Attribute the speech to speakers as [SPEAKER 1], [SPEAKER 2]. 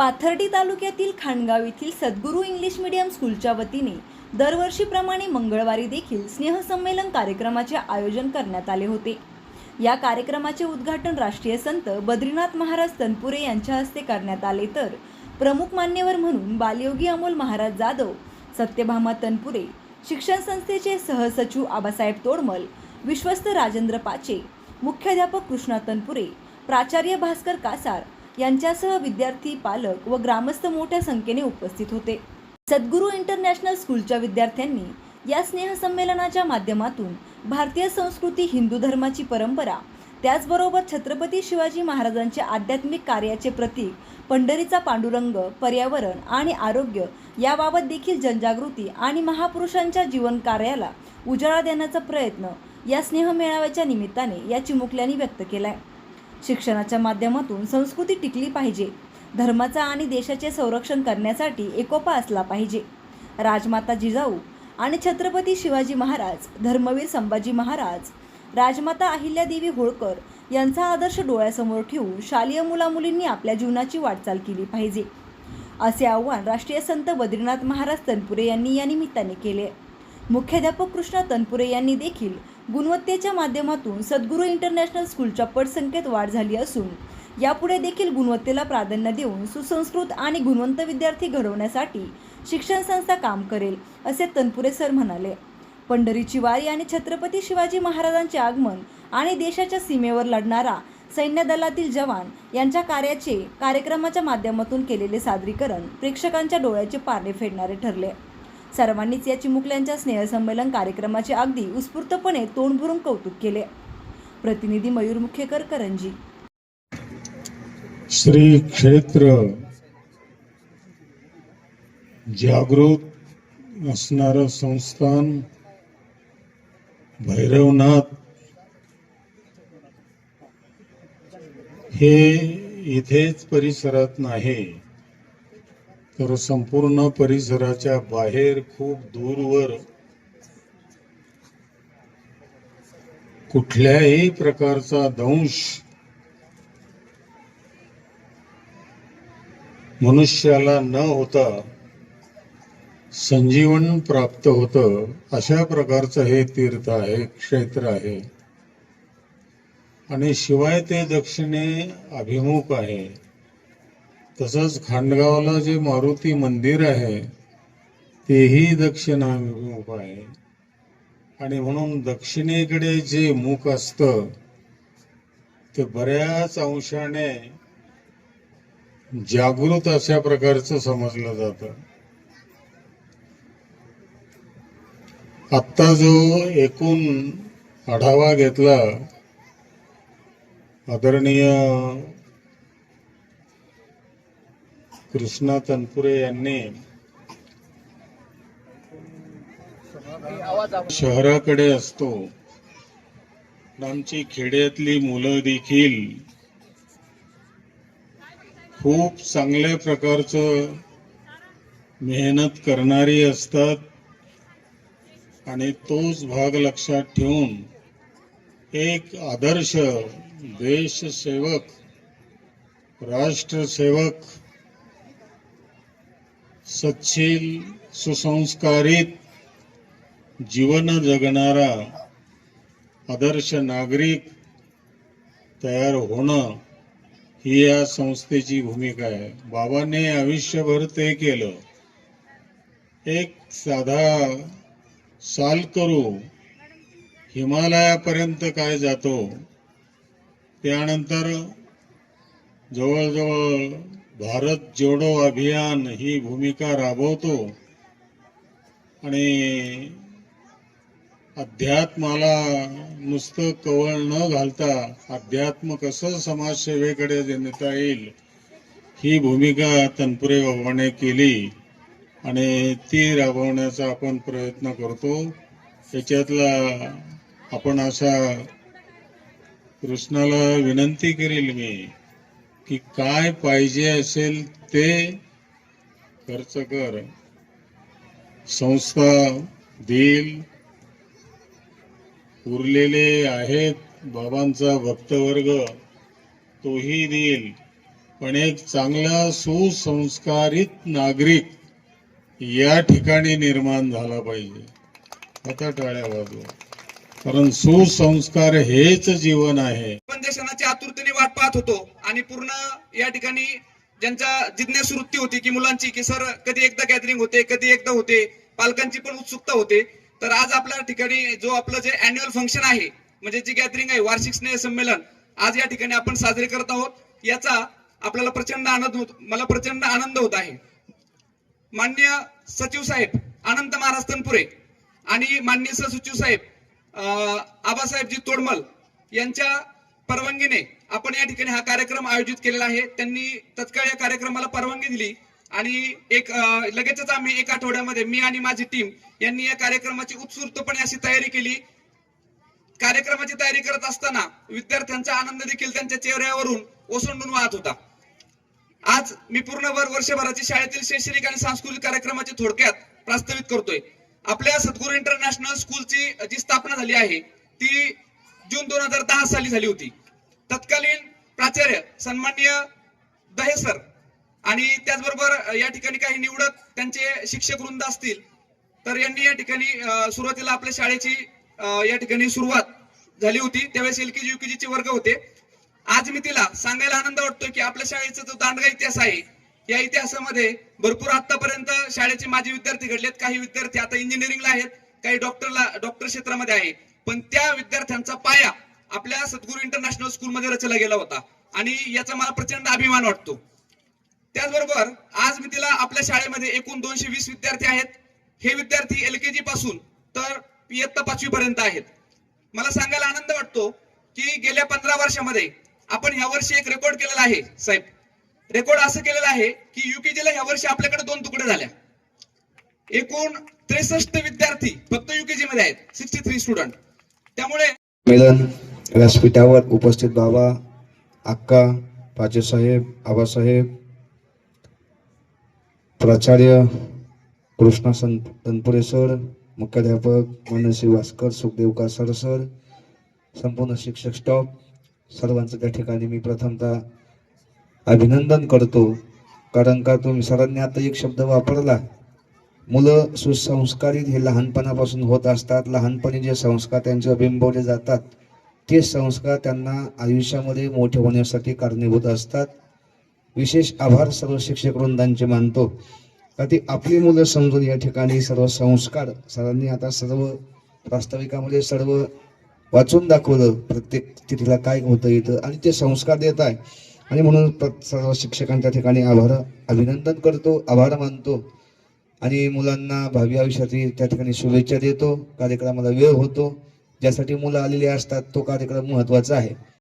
[SPEAKER 1] पाथर्डी तालुक्यातील खाणगाव येथील सद्गुरू English medium स्कूलच्या वतीने दरवर्षीप्रमाणे मंगळवारी देखील स्नेहसंमेलन कार्यक्रमाचे आयोजन करण्यात आले होते. या कार्यक्रमाचे उद्घाटन राष्ट्रीय संत बद्रीनाथ महाराज तनपुरे यांच्या हस्ते करण्यात आले तर प्रमुख मान्यवर म्हणून बालयोगी अमोल महाराज जाधव सत्यभामा तनपुरे शिक्षण संस्थेचे सहसचिव आबासाहेब तोडमल विश्वस्त राजेंद्र पाचे मुख्याध्यापक कृष्णा तनपुरे प्राचार्य भास्कर कासार यांच्यासह विद्यार्थी पालक व ग्रामस्थ मोठ्या संख्येने उपस्थित होते. सद्गुरू इंटरनॅशनल स्कूलच्या विद्यार्थ्यांनी या स्नेहसंमेलनाच्या माध्यमातून भारतीय संस्कृती हिंदू धर्माची परंपरा त्याचबरोबर छत्रपती शिवाजी महाराजांचे आध्यात्मिक कार्याचे प्रतीक पंढरीचा पांडुरंग पर्यावरण आणि आरोग्य याबाबत देखील जनजागृती आणि महापुरुषांच्या जीवन कार्याला उजाळा देण्याचा प्रयत्न या स्नेहमेळाव्याच्या निमित्ताने या चिमुकल्यांनी व्यक्त केला आहे शिक्षणाच्या माध्यमातून संस्कृती टिकली पाहिजे. धर्माचा आणि देशाचे संरक्षण करण्यासाठी एकोपा असला पाहिजे. राजमाता जिजाऊ आणि छत्रपती शिवाजी महाराज धर्मवीर संभाजी महाराज राजमाता अहिल्यादेवी होळकर यांचा आदर्श डोळ्यासमोर ठेवून शालेय मुलामुलींनी आपल्या जीवनाची वाटचाल केली पाहिजे. असे आव्हान राष्ट्रीय संत बद्रीनाथ महाराज तनपुरे यांनी या निमित्ताने केले. मुख्याध्यापक कृष्णा तनपुरे यांनी देखील गुणवत्तेच्या माध्यमातून सद्गुरू इंटरनॅशनल स्कूलच्या पटसंख्येत वाढ झाली असून यापुढे देखील गुणवत्तेला प्राधान्य देऊन सुसंस्कृत आणि गुणवंत विद्यार्थी घडवण्यासाठी शिक्षण संस्था काम करेल असे तनपुरे सर म्हणाले. पंढरीची वारी आणि छत्रपती शिवाजी महाराजांचे आगमन आणि देशाच्या सीमेवर लढणारा सैन्य दलातील जवान यांच्या कार्याचे कार्यक्रमाच्या माध्यमातून केलेले सादरीकरण प्रेक्षकांच्या डोळ्याचे पारणे फेडणारे ठरले. सर्वांनीच या चिमुकल्यांच्या स्नेहसंमेलन कार्यक्रमाचे अगदी उत्स्फूर्तपणे तोंड भरून कौतुक केले. प्रतिनिधी मयूर मुखेकर करंजी.
[SPEAKER 2] श्री क्षेत्र जागृत असणारं संस्थान भैरवनाथ हे इथेच परिसरात नाही. तर संपूर्ण परिसराच्या बाहेर खूप दूरवर कुठल्याही प्रकारचा दंश मनुष्याला न होता संजीवन प्राप्त होतं. अशा प्रकारचं हे तीर्थ आहे क्षेत्र आहे. आणि शिवाय ते दक्षिणे अभिमुख आहे. तसंच खांडगावला जे मारुती मंदिर आहे तेही दक्षिणाभिमुख आहे. आणि म्हणून दक्षिणेकडे जे मुख असतं ते बऱ्याच अंशाने जागृत अशा प्रकारचं समजलं जात. आत्ता जो एकूण आढावा घेतला आदरणीय कृष्णा तनपुरे यांनी शहराकडे असतो. आमची खेड्यातली मुलं देखील खूप चांगल्या प्रकारचं मेहनत करणारी असतात आणि तोच भाग लक्षात ठेवून एक आदर्श देशसेवक राष्ट्रसेवक सच्छील सुसंस्कारित जीवन जगणारा आदर्श नागरिक तयार होणं ही या संस्थेची भूमिका आहे. बाबांनी आयुष्यभर ते केलं. एक साधा साल करू हिमालयापर्यंत काय जातो त्यानंतर जवळजवळ भारत जोडो अभियान ही भूमिका राबवतो. आणि अध्यात्माला नुसतं कवळ न घालता अध्यात्म कसं समाजसेवेकडे नेता येईल ही भूमिका तनपुरे बाबाने केली. आणि ती राबवण्याचा आपण प्रयत्न करतो. त्याच्यातला आपण असा कृष्णाला विनंती करेल मी की काय पाहिजे असेल ते खर्च कर. संस्था देईल. उरलेले आहेत बाबांचा भक्तवर्ग तोही देईल. पण एक चांगला सुसंस्कारित नागरिक या ठिकाणी निर्माण झाला पाहिजे. आता टाळ्या वाजवा. कारण सुसंस्कार हेच जीवन आहे.
[SPEAKER 3] आपण आतुरतेने वाट पाहत होतो. आणि पूर्ण या ठिकाणी ज्यांच्या जिज्ञास वृत्ती होती की मुलांची की सर कधी एकदा गॅदरिंग होते कधी एकदा होते. पालकांची पण उत्सुकता होते. तर आज आपल्या ठिकाणी जो आपलं जे अॅन्युअल फंक्शन आहे म्हणजे जी गॅदरिंग आहे वार्षिक स्नेह संमेलन आज या ठिकाणी आपण साजरे करत आहोत. याचा आपल्याला प्रचंड आनंद होत मला प्रचंड आनंद होत आहे. मान्य सचिव साहेब अनंत महाराज तनपुरे आणि माननीय सहसचिव साहेब अं, आबासाहेबजी तोडमल यांच्या परवानगीने आपण या ठिकाणी हा कार्यक्रम आयोजित केलेला आहे. त्यांनी तत्काळ या कार्यक्रमाला परवानगी दिली आणि एक लगेचच आम्ही एक आठवड्यामध्ये मी आणि माझी टीम यांनी या कार्यक्रमाची उत्स्फूर्तपणे अशी तयारी केली. कार्यक्रमाची तयारी करत असताना विद्यार्थ्यांचा आनंद देखील त्यांच्या चेहऱ्यावरून ओसंडून वाहत होता. आज मी पूर्ण वर वर्षभराची शाळेतील शैक्षणिक आणि सांस्कृतिक कार्यक्रमाची थोडक्यात प्रस्तावित करतोय. आपल्या सद्गुरू इंटरनॅशनल स्कूलची जी स्थापना झाली आहे ती जून दोन हजार दहा साली झाली होती. तत्कालीन प्राचार्य सन्माननीय दहे सर आणि त्याचबरोबर या ठिकाणी काही निवडक त्यांचे शिक्षक वृंद असतील तर यांनी या ठिकाणी सुरुवातीला आपल्या शाळेची या ठिकाणी सुरुवात झाली होती. त्यावेळेस एल के जी युकेजी चे वर्ग होते. आज मी तिला सांगायला आनंद वाटतो की आपल्या शाळेचा जो दांडगा इतिहास आहे या इतिहासामध्ये भरपूर आतापर्यंत शाळेचे माजी विद्यार्थी घडलेत. काही विद्यार्थी आता इंजिनिअरिंगला आहेत काही डॉक्टरला डॉक्टर क्षेत्रामध्ये आहे. पण त्या विद्यार्थ्यांचा पाया आपल्या सद्गुरू इंटरनॅशनल स्कूलमध्ये रचला गेला होता. आणि याचा मला प्रचंड अभिमान वाटतो. त्याचबरोबर आज मी तिला आपल्या शाळेमध्ये एकूण दोनशे वीस विद्यार्थी आहेत. हे विद्यार्थी एल के जी पासून तर इयत्ता पाचवी पर्यंत आहेत. मला सांगायला आनंद वाटतो की गेल्या पंधरा वर्षामध्ये आपण ह्या वर्षी एक रेकॉर्ड केलेला आहे साहेब. रेकॉर्ड असं केलेलं आहे की युकेजीला ह्या वर्षी आपल्याकडे दोन तुकडे झाल्या. एकूण त्रेसष्ट विद्यार्थी फक्त युकेजी मध्ये आहेत सिक्स्टी थ्री स्टुडंट त्यामुळे
[SPEAKER 4] व्यासपीठावर उपस्थित बाबा अक्का पाचेसाहेब आबासाहेब प्राचार्य कृष्णा सं तनपुरे सर मुख्याध्यापक मनसी वास्कर सुखदेव कासार सर संपूर्ण शिक्षक स्टॉफ सर्वांचं त्या ठिकाणी मी प्रथमतः अभिनंदन करतो. कारण का तुम्ही सरांनी आता एक शब्द वापरला मुलं सुसंस्कारित हे लहानपणापासून होत असतात. लहानपणी जे संस्कार त्यांचे बिंबवले जातात ते संस्कार त्यांना आयुष्यामध्ये मोठे होण्यासाठी कारणीभूत असतात. विशेष आभार सर्व शिक्षक वृंदांचे मानतो. का ती आपली मुलं समजून या ठिकाणी सर्व संस्कार सरांनी आता सर्व प्रास्ताविकामध्ये सर्व वाचून दाखवलं. प्रत्येक तिथीला काय होतं इथं आणि ते संस्कार देत आहे. आणि म्हणून प्र- सर्व शिक्षकांच्या ठिकाणी आभार अभिनंदन करतो आभार मानतो. आणि मुलांना भावी आयुष्यातील त्या ठिकाणी शुभेच्छा देतो. कार्यक्रमाला वेळ होतो. ज्यासाठी मुलं आलेली असतात तो कार्यक्रम महत्त्वाचा आहे.